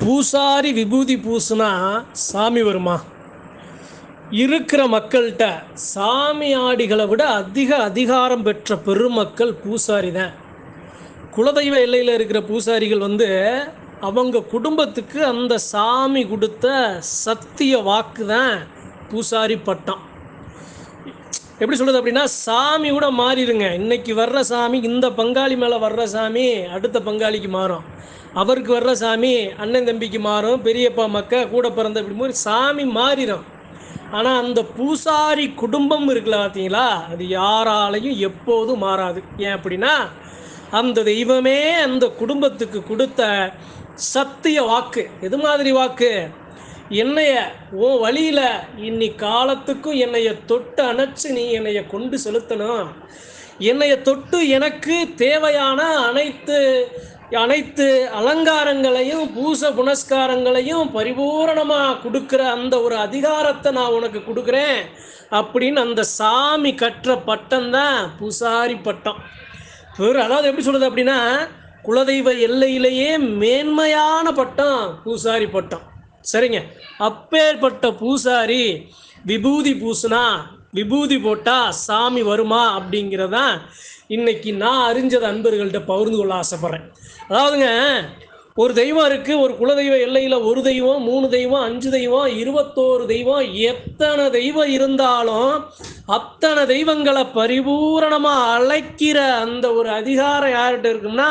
பூசாரி விபூதி பூசுனா சாமி வருமா? இருக்கிற மக்கள்கிட்ட சாமியாடிகளை விட அதிக அதிகாரம் பெற்ற பெருமக்கள் பூசாரி தான். குலதெய்வ எல்லையில் இருக்கிற பூசாரிகள் வந்து அவங்க குடும்பத்துக்கு அந்த சாமி கொடுத்த சத்திய வாக்கு தான் பூசாரி பட்டம். எப்படி சொல்கிறது அப்படின்னா சாமி கூட மாறிடுங்க. இன்னைக்கு வர்ற சாமி இந்த பங்காளி மேலே வர்ற சாமி அடுத்த பங்காளிக்கு மாறும். அவருக்கு வர்ற சாமி அண்ணன் தம்பிக்கு மாறும் பெரியப்பா மக்க கூட பிறந்த இப்படி மாதிரி சாமி மாறிடும். ஆனால் அந்த பூசாரி குடும்பம் இருக்குல்ல பார்த்தீங்களா அது யாராலையும் எப்போதும் மாறாது. ஏன் அப்படின்னா அந்த தெய்வமே அந்த குடும்பத்துக்கு கொடுத்த சத்திய வாக்கு. எது மாதிரி வாக்கு? என்னைய உன் வழியில் இன்னி காலத்துக்கும் என்னைய தொட்டு அணைச்சு நீ என்னைய கொண்டு செலுத்தணும். என்னைய தொட்டு எனக்கு தேவையான அனைத்து அனைத்து அலங்காரங்களையும் பூச புனஸ்காரங்களையும் பரிபூரணமாக கொடுக்குற அந்த ஒரு அதிகாரத்தை நான் உனக்கு கொடுக்குறேன் அப்படின்னு அந்த சாமி கற்ற பட்டம் தான் பூசாரி பட்டம். அதாவது எப்படி சொல்கிறது அப்படின்னா குலதெய்வ எல்லையிலேயே மேன்மையான பட்டம் பூசாரி பட்டம். சரிங்க? அப்பேற்பட்ட பூசாரி விபூதி பூசுனா விபூதி போட்டா சாமி வருமா அப்படிங்கிறதான் இன்னைக்கு நான் அறிஞ்சது அன்பர்கள்ட்ட பகிர்ந்து கொள்ள ஆசைப்பட்றேன். அதாவதுங்க ஒரு தெய்வம் இருக்குது ஒரு குலதெய்வ எல்லையில் ஒரு தெய்வம் மூணு தெய்வம் அஞ்சு தெய்வம் இருபத்தோரு தெய்வம் எத்தனை தெய்வம் இருந்தாலும் அத்தனை தெய்வங்களை பரிபூரணமாக அழைக்கிற அந்த ஒரு அதிகாரம் யார்கிட்ட இருக்கும்னா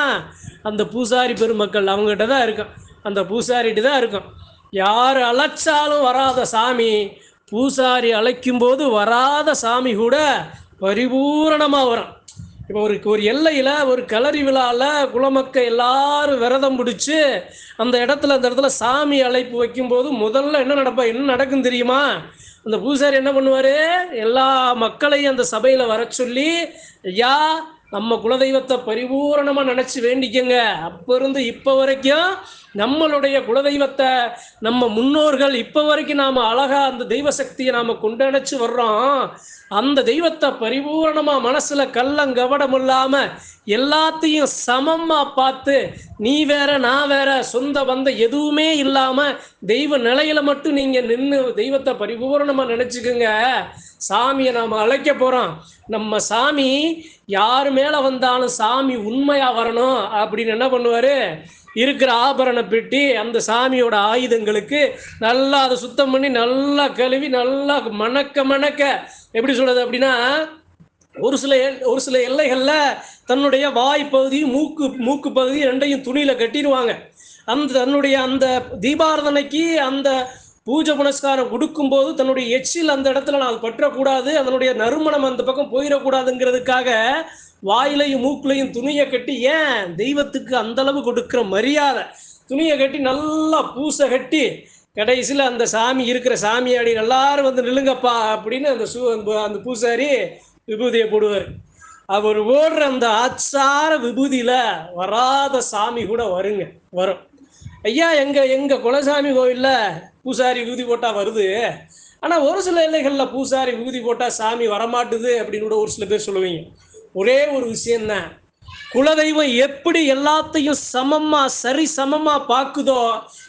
அந்த பூசாரி பெருமக்கள் அவங்ககிட்ட தான் இருக்கும். அந்த பூசாரிகிட்ட தான் இருக்கும். யார் அழைச்சாலும் வராத சாமி பூசாரி அழைக்கும்போது வராத சாமி கூட பரிபூரணமாக வரும். இப்போ ஒரு ஒரு எல்லையில் ஒரு களரி விழாவில் குலமக்க எல்லாரும் விரதம் பிடிச்சி அந்த இடத்துல அந்த இடத்துல சாமி அழைப்பு வைக்கும்போது முதல்ல என்ன நடப்பா என்ன நடக்கும் தெரியுமா? அந்த பூசாரி என்ன பண்ணுவார்? எல்லா மக்களையும் அந்த சபையில் வர சொல்லி ஐயா நம்ம குலதெய்வத்தை பரிபூரணமாக நினச்சி வேண்டிக்கங்க. அப்போ இருந்து இப்போ வரைக்கும் நம்மளுடைய குலதெய்வத்தை நம்ம முன்னோர்கள் இப்போ வரைக்கும் நாம் அழகாக அந்த தெய்வ சக்தியை நாம் கொண்டடைச்சு வர்றோம். அந்த தெய்வத்தை பரிபூரணமாக மனசில் கள்ளங்கவடம் இல்லாமல் எல்லாத்தையும் சமமாக பார்த்து நீ வேற நான் வேற சொந்த வந்த எதுவுமே இல்லாமல் தெய்வ நிலையில மட்டும் நீங்கள் நின்று தெய்வத்தை பரிபூரணமாக நினச்சிக்கோங்க. சாமியை நாம் அழைக்க போகிறோம் நம்ம சாமி யார் மேலே வந்தாலும் சாமி உண்மையாக வரணும் அப்படின்னு என்ன பண்ணுவார்? இருக்கிற ஆபரண பெட்டி அந்த சாமியோட ஆயுதங்களுக்கு நல்லா அதை சுத்தம் பண்ணி நல்லா கழுவி நல்லா மணக்க மணக்க எப்படி சொல்கிறது அப்படின்னா ஒரு சில ஒரு சில எல்லைகளில் தன்னுடைய வாய் பகுதியும் மூக்கு மூக்கு பகுதி ரெண்டையும் துணியில் கட்டிடுவாங்க. அந்த தன்னுடைய அந்த தீபாரதனைக்கு அந்த பூஜை புனஸ்காரம் கொடுக்கும்போது தன்னுடைய எச்சில் அந்த இடத்துல நான் பற்றக்கூடாது அதனுடைய நறுமணம் அந்த பக்கம் போயிடக்கூடாதுங்கிறதுக்காக வாயிலையும் மூக்குலையும் துணியை கட்டி ஏன் தெய்வத்துக்கு அந்த அளவு கொடுக்குற மரியாதை? துணியை கட்டி நல்லா பூசை கட்டி கடைசியில் அந்த சாமி இருக்கிற சாமியாடி எல்லாரும் வந்து நில்லுங்கப்பா அப்படின்னு அந்த சூ அந்த- அந்த பூசாரி விபூதியை போடுவார். அவர் ஓடுற அந்த ஆச்சார விபூதியில் வராத சாமி கூட வருங்க வரும். ஐயா எங்கள் எங்கள் குலசாமி கோவில்ல பூசாரி விபூதி போட்டால் வருது. ஆனால் ஒரு சில எல்லைகளில் பூசாரி விபூதி போட்டால் சாமி வரமாட்டுது அப்படின்னு கூட ஒரு சில பேர் சொல்லுவீங்க. ஒரே ஒரு விஷயம்தான். குலதெய்வம் எப்படி எல்லாத்தையும் சமமா சரி சமமா பார்க்குதோ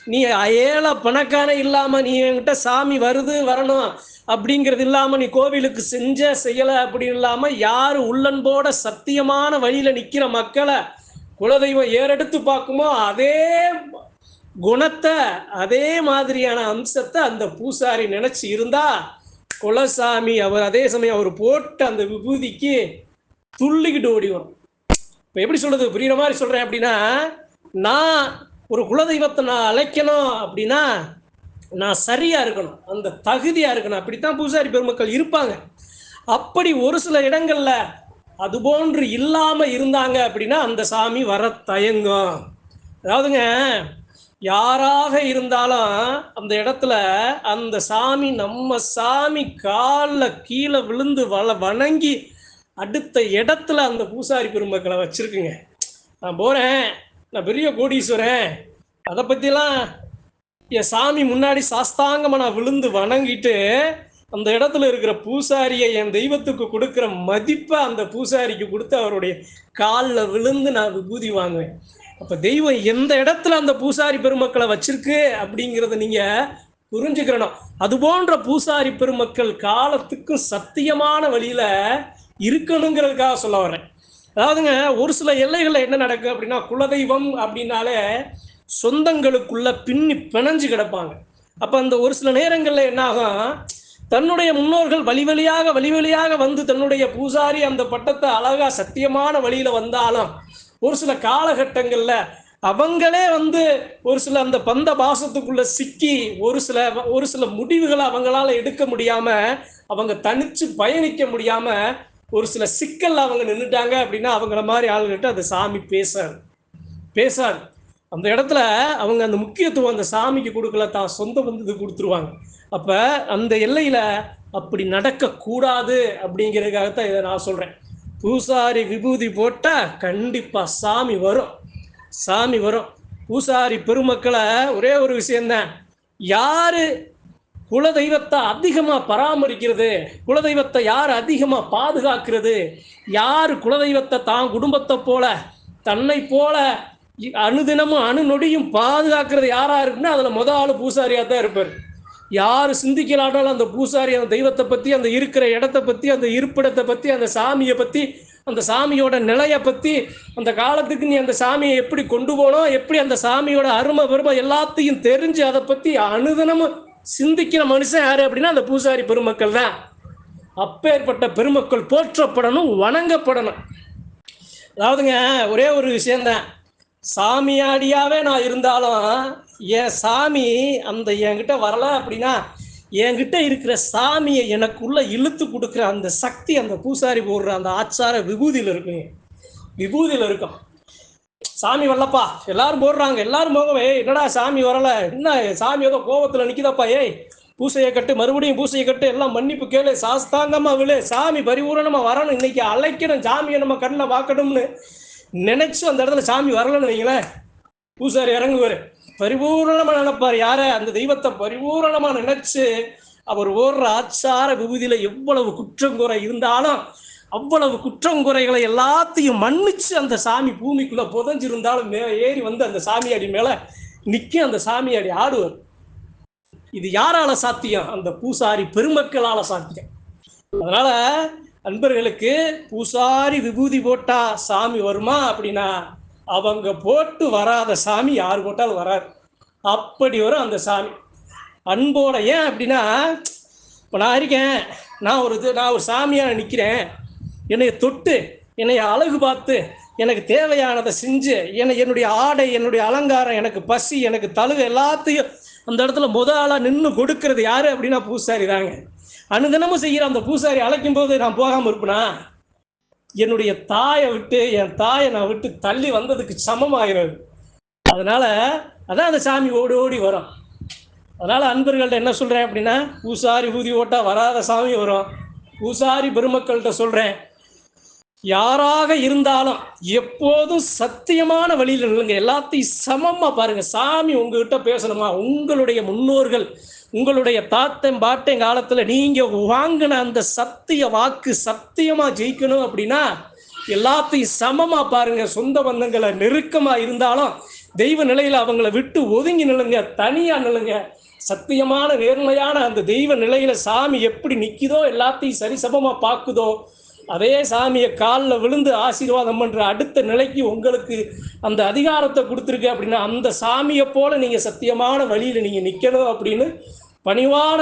நீ ஏழை பணக்காரன் இல்லாம நீ என்கிட்ட சாமி வருது வரணும் அப்படிங்கிறது இல்லாம நீ கோவிலுக்கு செஞ்ச செய்யலை அப்படி இல்லாம யார் உள்ளன்போட சத்தியமான வழியில நிக்கிற மக்களை குலதெய்வம் ஏறெடுத்து பார்க்குமோ அதே குணத்தை அதே மாதிரியான அம்சத்தை அந்த பூசாரி நினைச்சு இருந்தா குலசாமி அவர் அதே சமயம் அவர் போட்ட அந்த விபூதிக்கு துள்ளிக்கிட்டு ஓடி வரும். இப்போ எப்படி சொல்றது? புரியுற மாதிரி சொல்றேன் அப்படின்னா நான் ஒரு குலதெய்வத்தை நான் அழைக்கணும் அப்படின்னா நான் சரியா இருக்கணும். அந்த தகுதியா இருக்கணும். அப்படித்தான் பூசாரி பெருமக்கள் இருப்பாங்க. அப்படி ஒரு சில இடங்கள்ல அது போன்று இல்லாம இருந்தாங்க அப்படின்னா அந்த சாமி வர தயங்கும். அதாவதுங்க யாராக இருந்தாலும் அந்த இடத்துல அந்த சாமி நம்ம சாமி காலில் கீழே விழுந்து வள வணங்கி அடுத்த இடத்துல அந்த பூசாரி பெருமக்களை வச்சுருக்குங்க. நான் போகிறேன் நான் பெரிய கோடீஸ்வரன். அதை பற்றிலாம் என் சாமி முன்னாடி சாஸ்தாங்கமாக நான் விழுந்து வணங்கிட்டு அந்த இடத்துல இருக்கிற பூசாரியை என் தெய்வத்துக்கு கொடுக்குற மதிப்பை அந்த பூசாரிக்கு கொடுத்து அவருடைய காலில் விழுந்து நான் விபூதி வாங்குவேன். அப்போ தெய்வம் எந்த இடத்துல அந்த பூசாரி பெருமக்களை வச்சிருக்கு அப்படிங்கிறத நீங்கள் புரிஞ்சுக்கிறணும். அது போன்ற பூசாரி பெருமக்கள் காலத்துக்கும் சத்தியமான வழியில் இருக்கணுங்கிறதுக்காக சொல்ல வர்றேன். அதாவதுங்க ஒரு சில எல்லைகளில் என்ன நடக்கும் அப்படின்னா குலதெய்வம் அப்படின்னாலே சொந்தங்களுக்குள்ள பின்னி பிணைஞ்சு கிடப்பாங்க. அப்போ அந்த ஒரு சில நேரங்களில் என்ன ஆகும் தன்னுடைய முன்னோர்கள் வழி வழியாக வழி வழியாக வந்து தன்னுடைய பூசாரி அந்த பட்டத்தை அழகாக சத்தியமான வழியில் வந்தாலும் ஒரு சில காலகட்டங்களில் அவங்களே வந்து ஒரு சில அந்த பந்த பாசத்துக்குள்ள சிக்கி ஒரு சில ஒரு சில முடிவுகளை அவங்களால எடுக்க முடியாம அவங்க தனிச்சு பயணிக்க முடியாம ஒரு சில சிக்கல் அவங்க நின்றுட்டாங்க அப்படின்னா அவங்கள மாதிரி ஆளுகிட்ட அந்த சாமி பேசாது. பேசாது. அந்த இடத்துல அவங்க அந்த முக்கியத்துவம் அந்த சாமிக்கு கொடுக்கல தான் சொந்த பந்தது கொடுத்துருவாங்க. அப்போ அந்த எல்லையில் அப்படி நடக்கக்கூடாது அப்படிங்கிறதுக்காகத்தான் இதை நான் சொல்கிறேன் பூசாரி விபூதி போட்டால் கண்டிப்பாக சாமி வரும். சாமி வரும். பூசாரி பெருமக்களை ஒரே ஒரு விஷயந்தான் யாரு குலதெய்வத்தை அதிகமாக பராமரிக்கிறது குலதெய்வத்தை யார் அதிகமாக பாதுகாக்கிறது? யார் குலதெய்வத்தை தான் குடும்பத்தை போல தன்னை போல அணுதினமும் அனுதினமும் அணுநொடியும் பாதுகாக்கிறது யாராக இருக்குன்னா அதில் முத ஆள் பூசாரியாக தான் இருப்பார். யார் சிந்திக்கலாட்டாலும் அந்த பூசாரி அந்த தெய்வத்தை பற்றி அந்த இருக்கிற இடத்த பற்றி அந்த இருப்பிடத்தை பற்றி அந்த சாமியை பற்றி அந்த சாமியோட நிலையை பற்றி அந்த காலத்துக்கு நீ அந்த சாமியை எப்படி கொண்டு போனோம் எப்படி அந்த சாமியோட அருமை பெருமை எல்லாத்தையும் தெரிஞ்சு அதை பற்றி அனுதினமும் சிந்திக்கிற மனுஷன் யாரு அப்படின்னா அந்த பூசாரி பெருமக்கள் தான். அப்பேற்பட்ட பெருமக்கள் போற்றப்படணும் வணங்கப்படணும். அதாவதுங்க ஒரே ஒரு விஷயந்தான் சாமியாடியாவே நான் இருந்தாலும் என் சாமி அந்த என்கிட்ட வரல அப்படின்னா என்கிட்ட இருக்கிற சாமியை எனக்குள்ள இழுத்து கொடுக்குற அந்த சக்தி அந்த பூசாரி போடுற அந்த ஆச்சார விபூதியில் இருக்குங்க. விபூதியில் இருக்கும். சாமி வரலப்பா. எல்லாரும் போடுறாங்க. எல்லாரும் போகவே. என்னடா சாமி வரல? என்ன சாமி ஏதோ கோபத்துல நிக்குதாப்பா ஏய். பூசையை கட்டு மறுபடியும் பூசையை கட்டு எல்லாம் மன்னிப்பு கேளு. சாஸ்தாங்கம்மா விழு. சாமி பரிபூரணமா வரணும். இன்னைக்கு அழைக்கணும். சாமியை நம்ம கண்ணில் பார்க்கணும்னு நினைச்சு அந்த இடத்துல சாமி வரலன்னு வைங்களேன். பூசாரி இறங்குவார். பரிபூரணமா நினைப்பார். யார? அந்த தெய்வத்தை பரிபூரணமா நினைச்சு அவர் ஓடுற ஆச்சார விபூதியில எவ்வளவு குற்றம் குறை இருந்தாலும் அவ்வளவு குற்றங்குறைகளை எல்லாத்தையும் மன்னிச்சு அந்த சாமி பூமிக்குள்ள புதஞ்சிருந்தாலும் மே ஏறி வந்து அந்த சாமியாடி மேல நிக்க அந்த சாமியாடி ஆடுவார். இது யாரால சாத்தியம்? அந்த பூசாரி பெருமக்களால சாத்தியம். அதனால அன்பர்களுக்கு பூசாரி விபூதி போட்டா சாமி வருமா அப்படின்னா அவங்க போட்டு வராத சாமி யார் போட்டாலும் வராது. அப்படி வரும் அந்த சாமி. அன்போட ஏன் அப்படின்னா இப்போ நான் இருக்கேன் நான் ஒரு இது நான் ஒரு சாமியாக நிற்கிறேன் என்னை தொட்டு என்னை அழகு பார்த்து எனக்கு தேவையானதை செஞ்சு என்னை என்னுடைய ஆடை என்னுடைய அலங்காரம் எனக்கு பசி எனக்கு தழுகு எல்லாத்தையும் அந்த இடத்துல முத ஆளாக நின்று கொடுக்கறது யார் அப்படின்னா பூசாரி தாங்க. அனுதினமும் செய்கிற அந்த பூசாரி அழைக்கும் போது நான் போகாமல் இருப்பேனா? என்னுடைய தாயை விட்டு என் தாயை நான் விட்டு தள்ளி வந்ததுக்கு சமமாகிறது. அதனால அதான் அந்த சாமி ஓடி ஓடி வரும். அதனால அன்பர்கள்ட்ட என்ன சொல்கிறேன் அப்படின்னா பூசாரி ஊதி ஓட்டா வராத சாமி வரும். பூசாரி பெருமக்கள்கிட்ட சொல்கிறேன் யாராக இருந்தாலும் எப்போதும் சத்தியமான வழியில் நில்லுங்க. எல்லாத்தையும் சமமா பாருங்க. சாமி உங்ககிட்ட பேசணுமா? உங்களுடைய முன்னோர்கள் உங்களுடைய தாத்தன் பாட்டன் காலத்துல நீங்க வாங்கின அந்த சத்திய வாக்கு சத்தியமா ஜெயிக்கணும் அப்படின்னா எல்லாத்தையும் சமமா பாருங்க. சொந்த பந்தங்களை நெருக்கமா இருந்தாலும் தெய்வ நிலையில அவங்கள விட்டு ஒதுங்கி நில்லுங்க. தனியா நில்லுங்க. சத்தியமான நேர்மையான அந்த தெய்வ நிலையில சாமி எப்படி நிக்குதோ எல்லாத்தையும் சரிசமமா பார்க்குதோ அதே சாமியை காலில் விழுந்து ஆசீர்வாதம் பண்ணுற அடுத்த நிலைக்கு உங்களுக்கு அந்த அதிகாரத்தை கொடுத்துருக்கு அப்படின்னா அந்த சாமியை போல் நீங்கள் சத்தியமான வழியில் நீங்கள் நிற்கணும் அப்படின்னு பணிவான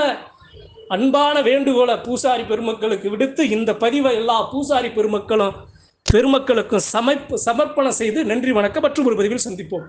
அன்பான வேண்டுகோளை பூசாரி பெருமக்களுக்கு விடுத்து இந்த பதிவை எல்லா பூசாரி பெருமக்களும் பெருமக்களுக்கும் சமைப்பு சமர்ப்பணம் செய்து நன்றி வணக்கம் மற்றும் ஒரு பதிவில் சந்திப்போம்.